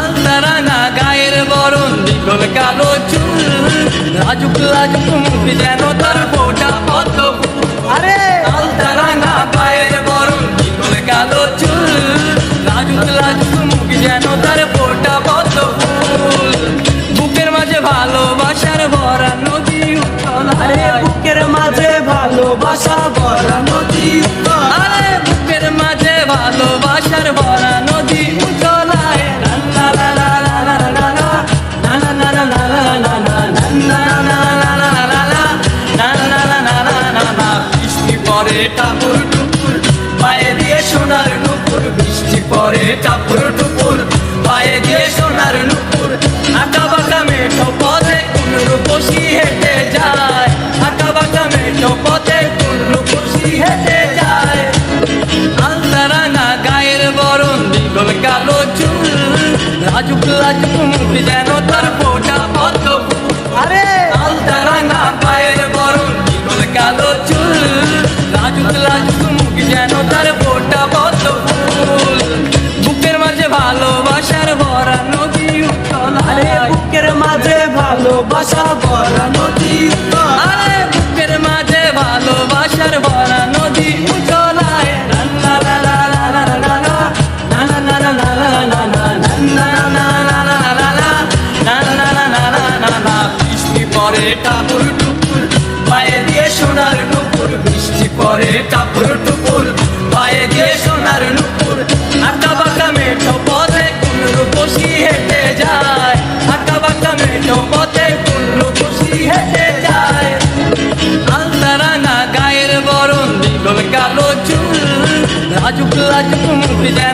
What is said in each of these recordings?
আলতারাঙা গায়ের বরণ দীঘল কালো চুল। লাজুক লাজুক মুখ যেন তার ফোটা পদ্ম আরে! আলতারাঙা গায়ের বরণ দীঘল কালো চুল। লাজুক লাজুক মুখ যেন তার ফোটা পদ্ম ফুল। বুকের মাঝে ভালোবাসার ভরা নদী উত্তল। আরে বুকের মাঝে ভালোবাসা ভরা নদী আরে! পরে টাপুর টুপুর পায়ে দিয়ে সোনার নুপুর, বৃষ্টি পরে টাপুর টুপুর পায়ে দিয়ে সোনার নুপুর আঁকা বাঁকা মেঠো পথে কোন রূপসী হেঁটে যায় আঁকা বাঁকা মেঠো পথে কোন রূপসী হেঁটে যায়। আলতারাঙা গায়ের বরণ দীঘল কালো চুল লাজুক লাজুক মুখ যেন লাজুক লাজুক মুখ যেন তার ফোটা পদ্ম ফুল বুকের মাঝে ভালোবাসার ভরা নদী উত্তল আরে বুকের মাঝে ভালোবাসা ভরা নদী আরে বুকের মাঝে ভালোবাসার ভরা নদী উতলায় লা লা পরে টাপুর পায়ে দিয়ে সোনার নুপুর। আঁকা বাঁকা মেঠো পথে কোন রূপসী হেঁটে যায়। আঁকা বাঁকা মেঠো পথে কোন লাজুক লাজুক মুখ যেন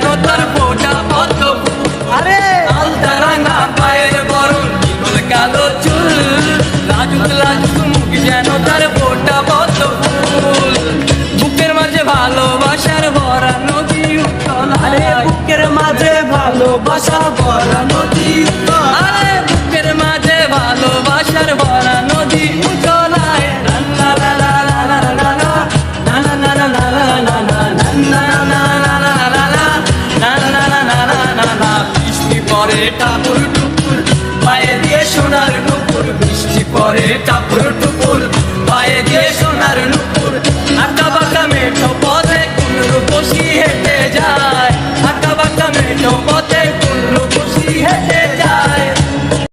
ভালোবাসা বলা নদী বুকের মাঝে ভালোবাসার বলা নদী বৃষ্টি পরে টাপুর টুপুর পায়ে দিয়ে সোনার নুপুর বৃষ্টি পরে টাপুর টুপুর